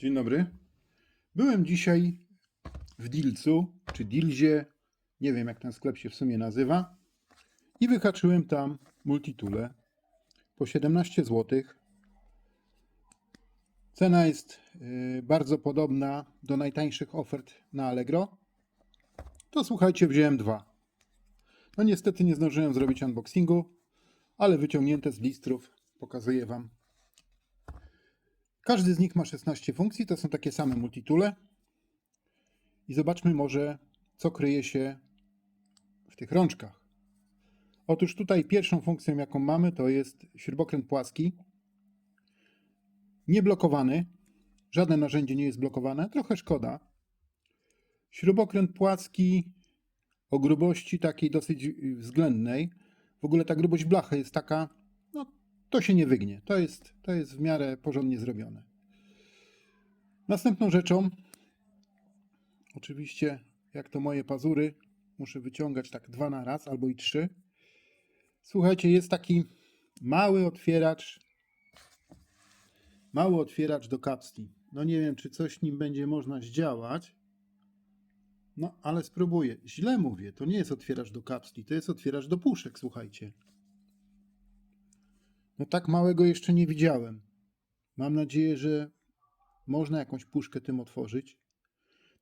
Dzień dobry. Byłem dzisiaj w Dilcu, czy Dilzie, nie wiem jak ten sklep się w sumie nazywa, i wyhaczyłem tam multitule po 17 zł. Cena jest y, bardzo podobna do najtańszych ofert na Allegro. To słuchajcie, wziąłem dwa. No niestety nie zdążyłem zrobić unboxingu, ale wyciągnięte z blistrów pokazuję Wam każdy z nich ma 16 funkcji, to są takie same multitule. I zobaczmy może, co kryje się w tych rączkach. Otóż tutaj pierwszą funkcją, jaką mamy, to jest śrubokręt płaski. Nieblokowany. Żadne narzędzie nie jest blokowane. Trochę szkoda. Śrubokręt płaski o grubości takiej dosyć względnej. W ogóle ta grubość blachy jest taka, to się nie wygnie. To jest, to jest w miarę porządnie zrobione. Następną rzeczą, oczywiście, jak to moje pazury, muszę wyciągać tak dwa na raz albo i trzy. Słuchajcie, jest taki mały otwieracz, mały otwieracz do kapsli. No nie wiem, czy coś nim będzie można zdziałać. No, ale spróbuję. Źle mówię, to nie jest otwieracz do kapsli, to jest otwieracz do puszek, słuchajcie. No tak małego jeszcze nie widziałem. Mam nadzieję, że można jakąś puszkę tym otworzyć.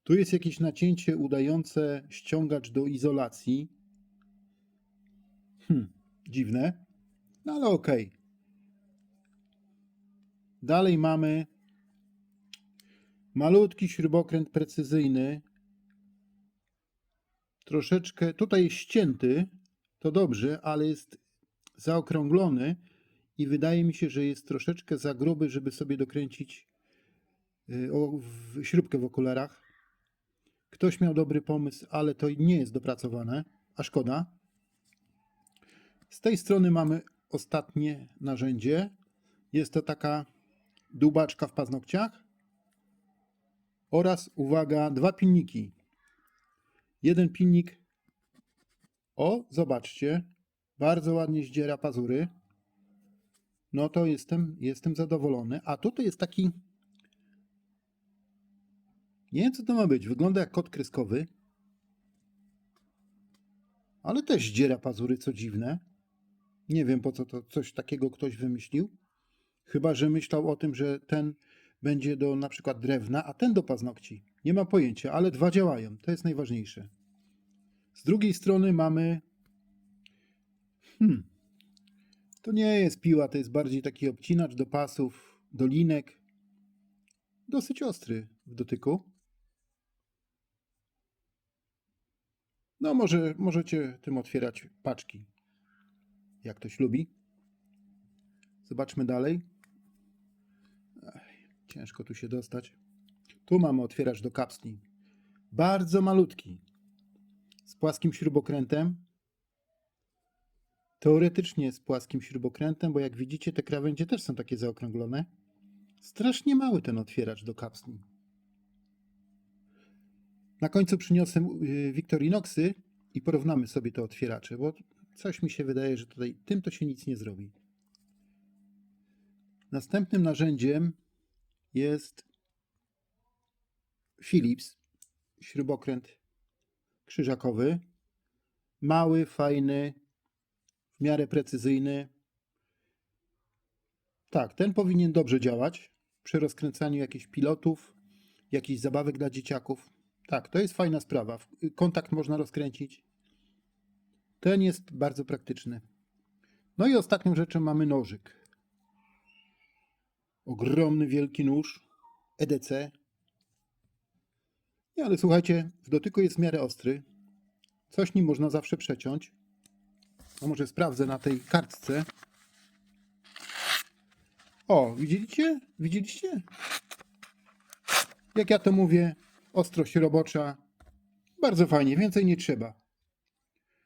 Tu jest jakieś nacięcie udające ściągacz do izolacji. Hmm, dziwne. No ale okej. Dalej mamy malutki śrubokręt precyzyjny. Troszeczkę, tutaj ścięty, to dobrze, ale jest zaokrąglony i wydaje mi się, że jest troszeczkę za gruby, żeby sobie dokręcić y, śrubkę w okularach. Ktoś miał dobry pomysł, ale to nie jest dopracowane, a szkoda. Z tej strony mamy ostatnie narzędzie. Jest to taka dubaczka w paznokciach oraz, uwaga, dwa pilniki. Jeden pilnik, o, zobaczcie, bardzo ładnie zdziera pazury no to jestem, jestem zadowolony. A tutaj jest taki. Nie wiem, co to ma być. Wygląda jak kot kreskowy. Ale też zdziera pazury, co dziwne. Nie wiem, po co to coś takiego ktoś wymyślił. Chyba, że myślał o tym, że ten będzie do na przykład drewna, a ten do paznokci. Nie mam pojęcia, ale dwa działają. To jest najważniejsze. Z drugiej strony mamy. Hmm. To nie jest piła, to jest bardziej taki obcinacz do pasów, do linek. Dosyć ostry w dotyku. No, może możecie tym otwierać paczki, jak ktoś lubi. Zobaczmy dalej. Ech, ciężko tu się dostać. Tu mamy otwieracz do kapsli. Bardzo malutki. Z płaskim śrubokrętem Teoretycznie z płaskim śrubokrętem, bo jak widzicie, te krawędzie też są takie zaokrąglone. Strasznie mały ten otwieracz do kapsli. Na końcu przyniosę y, Victorinoxy i porównamy sobie te otwieracze, bo coś mi się wydaje, że tutaj tym to się nic nie zrobi. Następnym narzędziem jest Philips śrubokręt krzyżakowy. Mały, fajny, miarę precyzyjny. Tak, ten powinien dobrze działać przy rozkręcaniu jakichś pilotów, jakichś zabawek dla dzieciaków. Tak, to jest fajna sprawa. Kontakt można rozkręcić. Ten jest bardzo praktyczny. No i ostatnią rzeczą mamy nożyk. Ogromny, wielki nóż EDC. Nie, ale słuchajcie, w dotyku jest w miarę ostry. Coś nim można zawsze przeciąć. A może sprawdzę na tej kartce. O, widzieliście? Widzieliście? Jak ja to mówię, ostrość robocza. Bardzo fajnie, więcej nie trzeba.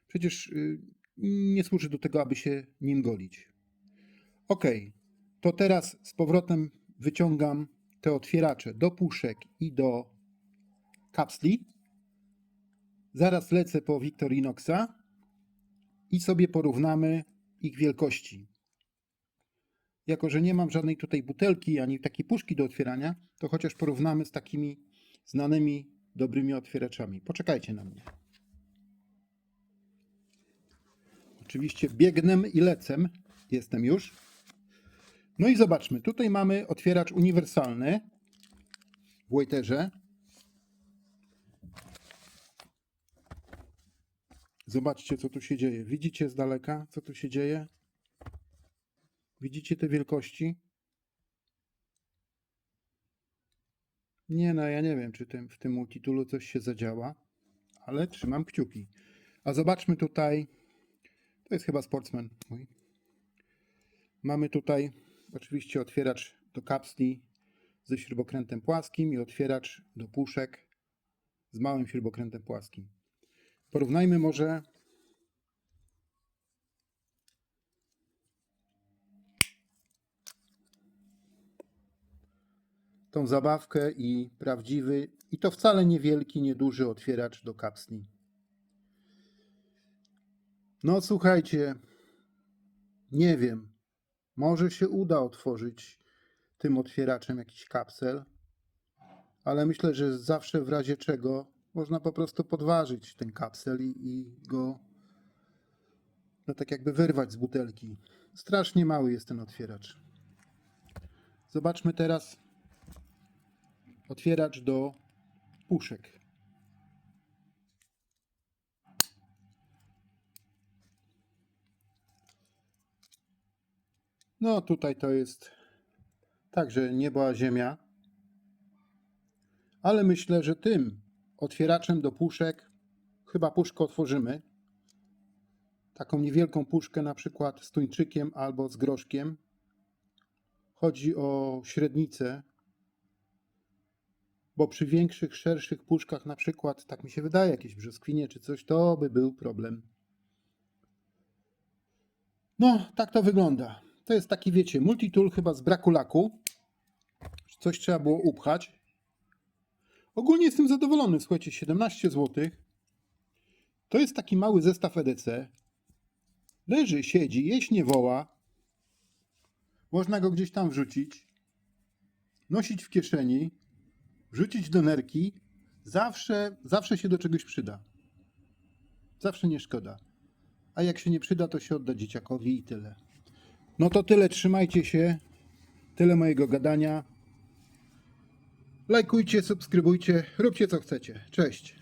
Przecież y, nie służy do tego, aby się nim golić. Ok, to teraz z powrotem wyciągam te otwieracze do puszek i do kapsli. Zaraz lecę po Victorinoxa i sobie porównamy ich wielkości. jako że nie mam żadnej tutaj butelki ani takiej puszki do otwierania, to chociaż porównamy z takimi znanymi, dobrymi otwieraczami. Poczekajcie na mnie. Oczywiście biegnę i lecę. Jestem już. No i zobaczmy. Tutaj mamy otwieracz uniwersalny w Wojterze. Zobaczcie, co tu się dzieje. Widzicie z daleka, co tu się dzieje? Widzicie te wielkości? Nie, no ja nie wiem, czy tym, w tym multitoolu coś się zadziała, ale trzymam kciuki. A zobaczmy tutaj, to jest chyba sportsman mój. Mamy tutaj oczywiście otwieracz do kapsli ze śrubokrętem płaskim i otwieracz do puszek z małym śrubokrętem płaskim. Porównajmy może tą zabawkę i prawdziwy, i to wcale niewielki, nieduży otwieracz do kapsli. No słuchajcie, nie wiem, może się uda otworzyć tym otwieraczem jakiś kapsel, ale myślę, że zawsze w razie czego można po prostu podważyć ten kapsel i, i go no tak jakby wyrwać z butelki. Strasznie mały jest ten otwieracz. Zobaczmy teraz otwieracz do puszek. No tutaj to jest także niebo a ziemia. Ale myślę, że tym otwieraczem do puszek chyba puszkę otworzymy. Taką niewielką puszkę na przykład z tuńczykiem albo z groszkiem. Chodzi o średnicę, bo przy większych, szerszych puszkach, na przykład, tak mi się wydaje, jakieś brzoskwinie czy coś, to by był problem. No, tak to wygląda. To jest taki, wiecie, multitool chyba z braku laku. Coś trzeba było upchać. Ogólnie jestem zadowolony. Słuchajcie, 17 zł. To jest taki mały zestaw EDC. Leży, siedzi, jeść nie woła. Można go gdzieś tam wrzucić. Nosić w kieszeni wrzucić do nerki, zawsze, zawsze się do czegoś przyda. Zawsze nie szkoda. A jak się nie przyda, to się odda dzieciakowi i tyle. No to tyle, trzymajcie się. Tyle mojego gadania. Lajkujcie, subskrybujcie, róbcie co chcecie. Cześć.